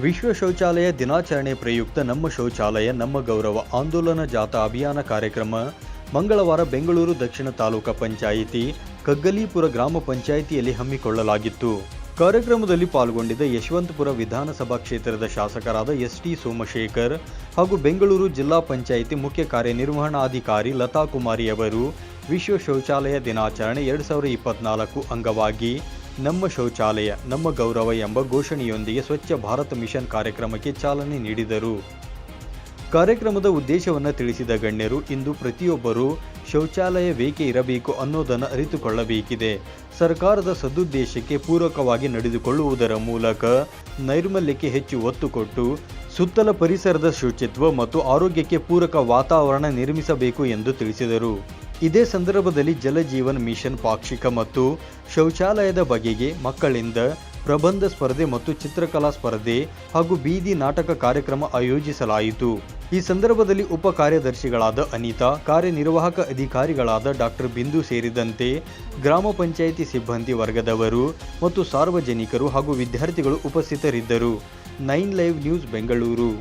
ವಿಶ್ವ ಶೌಚಾಲಯ ದಿನಾಚರಣೆ ಪ್ರಯುಕ್ತ ನಮ್ಮ ಶೌಚಾಲಯ, ನಮ್ಮ ಗೌರವ ಆಂದೋಲನ ಜಾಥಾ ಅಭಿಯಾನ ಕಾರ್ಯಕ್ರಮ ಮಂಗಳವಾರ ಬೆಂಗಳೂರು ದಕ್ಷಿಣ ತಾಲೂಕಾ ಪಂಚಾಯಿತಿ ಕಗ್ಗಲೀಪುರ ಗ್ರಾಮ ಪಂಚಾಯಿತಿಯಲ್ಲಿ ಹಮ್ಮಿಕೊಳ್ಳಲಾಗಿತ್ತು. ಕಾರ್ಯಕ್ರಮದಲ್ಲಿ ಪಾಲ್ಗೊಂಡಿದ್ದ ಯಶವಂತಪುರ ವಿಧಾನಸಭಾ ಕ್ಷೇತ್ರದ ಶಾಸಕರಾದ ಎಸ್ ಟಿ ಸೋಮಶೇಖರ್ ಹಾಗೂ ಬೆಂಗಳೂರು ಜಿಲ್ಲಾ ಪಂಚಾಯಿತಿ ಮುಖ್ಯ ಕಾರ್ಯನಿರ್ವಹಣಾಧಿಕಾರಿ ಲತಾ ಕುಮಾರಿ ಅವರು ವಿಶ್ವ ಶೌಚಾಲಯ ದಿನಾಚರಣೆ ಎರಡು ಸಾವಿರದ ಇಪ್ಪತ್ನಾಲ್ಕು ಅಂಗವಾಗಿ ನಮ್ಮ ಶೌಚಾಲಯ, ನಮ್ಮ ಗೌರವ ಎಂಬ ಘೋಷಣೆಯೊಂದಿಗೆ ಸ್ವಚ್ಛ ಭಾರತ ಮಿಷನ್ ಕಾರ್ಯಕ್ರಮಕ್ಕೆ ಚಾಲನೆ ನೀಡಿದರು. ಕಾರ್ಯಕ್ರಮದ ಉದ್ದೇಶವನ್ನು ತಿಳಿಸಿದ ಗಣ್ಯರು, ಇಂದು ಪ್ರತಿಯೊಬ್ಬರೂ ಶೌಚಾಲಯ ಬೇಕೇ ಇರಬೇಕು ಅನ್ನೋದನ್ನು ಅರಿತುಕೊಳ್ಳಬೇಕಿದೆ. ಸರ್ಕಾರದ ಸದುದ್ದೇಶಕ್ಕೆ ಪೂರಕವಾಗಿ ನಡೆದುಕೊಳ್ಳುವುದರ ಮೂಲಕ ನೈರ್ಮಲ್ಯಕ್ಕೆ ಹೆಚ್ಚು ಒತ್ತು ಕೊಟ್ಟು, ಸುತ್ತಲ ಪರಿಸರದ ಶುಚಿತ್ವ ಮತ್ತು ಆರೋಗ್ಯಕ್ಕೆ ಪೂರಕ ವಾತಾವರಣ ನಿರ್ಮಿಸಬೇಕು ಎಂದು ತಿಳಿಸಿದರು. ಇದೇ ಸಂದರ್ಭದಲ್ಲಿ ಜಲಜೀವನ್ ಮಿಷನ್ ಪಾಕ್ಷಿಕ ಮತ್ತು ಶೌಚಾಲಯದ ಬಗೆಗೆ ಮಕ್ಕಳಿಂದ ಪ್ರಬಂಧ ಸ್ಪರ್ಧೆ ಮತ್ತು ಚಿತ್ರಕಲಾ ಸ್ಪರ್ಧೆ ಹಾಗೂ ಬೀದಿ ನಾಟಕ ಕಾರ್ಯಕ್ರಮ ಆಯೋಜಿಸಲಾಯಿತು. ಈ ಸಂದರ್ಭದಲ್ಲಿ ಉಪ ಕಾರ್ಯದರ್ಶಿಗಳಾದ ಅನಿತಾ, ಕಾರ್ಯನಿರ್ವಾಹಕ ಅಧಿಕಾರಿಗಳಾದ ಡಾಕ್ಟರ್ ಬಿಂದು ಸೇರಿದಂತೆ ಗ್ರಾಮ ಪಂಚಾಯಿತಿ ಸಿಬ್ಬಂದಿ ವರ್ಗದವರು ಮತ್ತು ಸಾರ್ವಜನಿಕರು ಹಾಗೂ ವಿದ್ಯಾರ್ಥಿಗಳು ಉಪಸ್ಥಿತರಿದ್ದರು. Nine live news Bengaluru.